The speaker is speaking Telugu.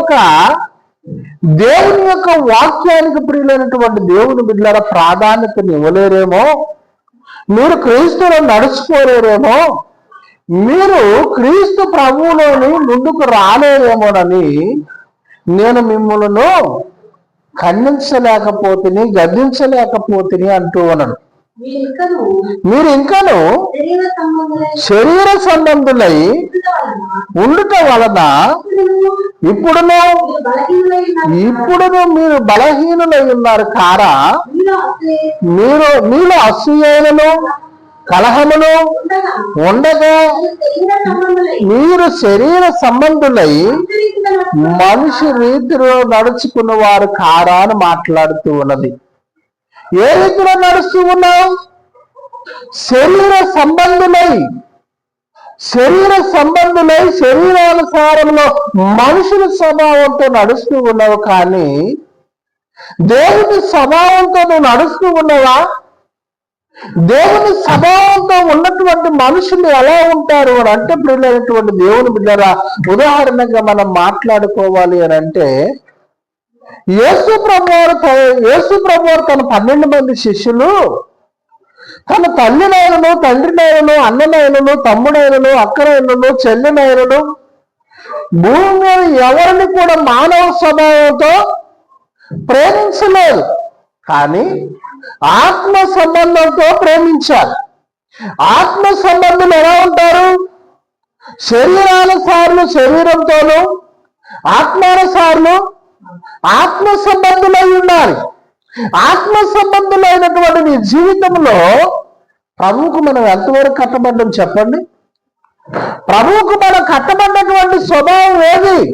ఒక దేవుని యొక్క వాక్యానికి ప్రియులైనటువంటి దేవుని బిడ్డల ప్రాధాన్యతను ఇవ్వలేరేమో? మీరు క్రీస్తులో నడుచుకోలేరేమో? మీరు క్రీస్తు ప్రభువులోని ముందుకు రాలేరేమోనని నేను మిమ్మల్ని ఖండించలేకపోతేని గద్దించలేకపోతేని అంటూ ఉన్నాను మీరు ఇంకను మీరు శరీర సంబంధులై ఉండుట వలన ఇప్పుడును ఇప్పుడును మీరు బలహీనులై ఉన్నారు. మీరు కారా మీరు మీలో అసూయలను కలహములు ఉండగా మీరు శరీర మీరు సంబంధులై మనిషి రీతిలో నడుచుకున్న వారు కారా అని మాట్లాడుతూ ఉన్నది ఏ రీతిలో నడుస్తూ ఉన్నావు? శరీర సంబంధులై శరీర సంబంధులై శరీరానుసారంలో మనుషుల స్వభావంతో నడుస్తూ ఉన్నావు కానీ దేవుని స్వభావంతో నువ్వు నడుస్తూ ఉన్నావా? దేవుని స్వభావంతో ఉన్నటువంటి మనుషులు ఎలా ఉంటారు అని అంటే ప్రియులైనటువంటి దేవుని బిడ్డరా ఉదాహరణగా మనం మాట్లాడుకోవాలి అని అంటే యేసు ప్రభువారు త- యేసు ప్రభువారు తన పన్నెండు మంది శిష్యులు తన తల్లినైనను తండ్రినైనను అన్ననైనను తమ్ముడైనను అక్కనైనను చెల్లినైనను భూమి మీద ఎవరిని కూడా మానవ స్వభావంతో ప్రేమించలేదు. కానీ ఆత్మ సంబంధంతో ప్రేమించాలి. ఆత్మ సంబంధం ఎలా ఉంటారు? శరీరానుసారులు శరీరంతోనూ ఆత్మానుసారులు ఆత్మ సంబంధులై ఉండాలి. ఆత్మ సంబంధులైనటువంటి నీ జీవితంలో ప్రభువుకు మనం ఎంతవరకు కట్టబడ్డం చెప్పండి? ప్రభువుకు మనం కట్టబడ్డటువంటి స్వభావం ఏది?